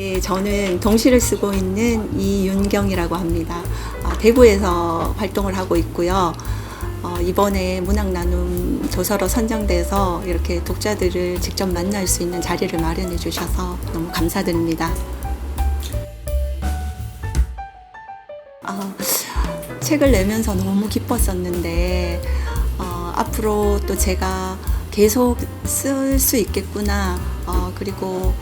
네, 저는 동시를 쓰고 있는 이윤경이라고 합니다. 아, 대구에서 활동을 하고 있고요. 어, 이번에 문학 나눔 조서로 선정돼서 이렇게 독자들을 직접 만날 수 있는 자리를 마련해 주셔서 너무 감사드립니다. 아, 책을 내면서 너무 기뻤었는데 어, 앞으로 또 제가 계속 쓸 수 있겠구나 어, 그리고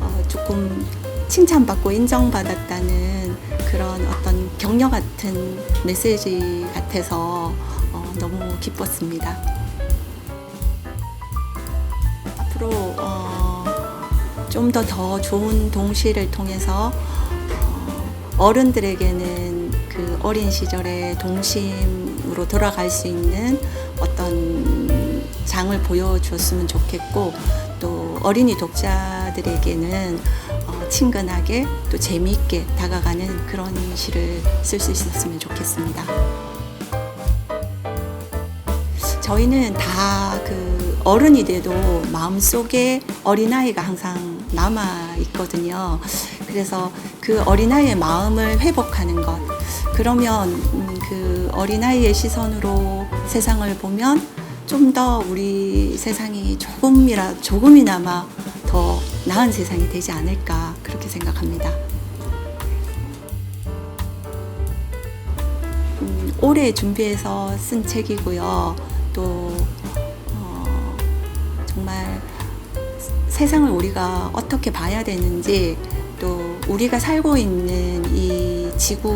어, 조금 칭찬받고 인정받았다는 그런 어떤 격려 같은 메시지 같아서 어, 너무 기뻤습니다. 앞으로 어, 좀더 더 좋은 동시를 통해서 어, 어른들에게는 그 어린 시절의 동심으로 돌아갈 수 있는 어떤 장을 보여줬으면 좋겠고 또 어린이 독자 들에게는 어, 친근하게 또 재미있게 다가가는 그런 시를 쓸 수 있었으면 좋겠습니다. 저희는 다 그 어른이 돼도 마음속에 어린아이가 항상 남아 있거든요. 그래서 그 어린아이의 마음을 회복하는 것. 그러면 음, 그 어린아이의 시선으로 세상을 보면 좀 더 우리 세상이 조금이라 조금이나마 더 나은 세상이 되지 않을까 그렇게 생각합니다. 음, 올해 준비해서 쓴 책이고요. 또 어, 정말 세상을 우리가 어떻게 봐야 되는지 또 우리가 살고 있는 이 지구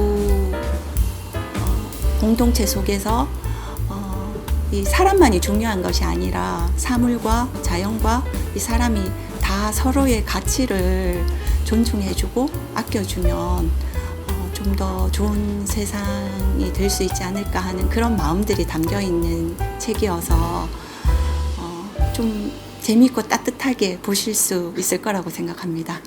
어, 공동체 속에서 어, 이 사람만이 중요한 것이 아니라 사물과 자연과 이 사람이 다 서로의 가치를 존중해주고 아껴주면 어, 좀더 좋은 세상이 될 수 있지 않을까 하는 그런 마음들이 담겨 있는 책이어서 어, 좀 재미있고 따뜻하게 보실 수 있을 거라고 생각합니다.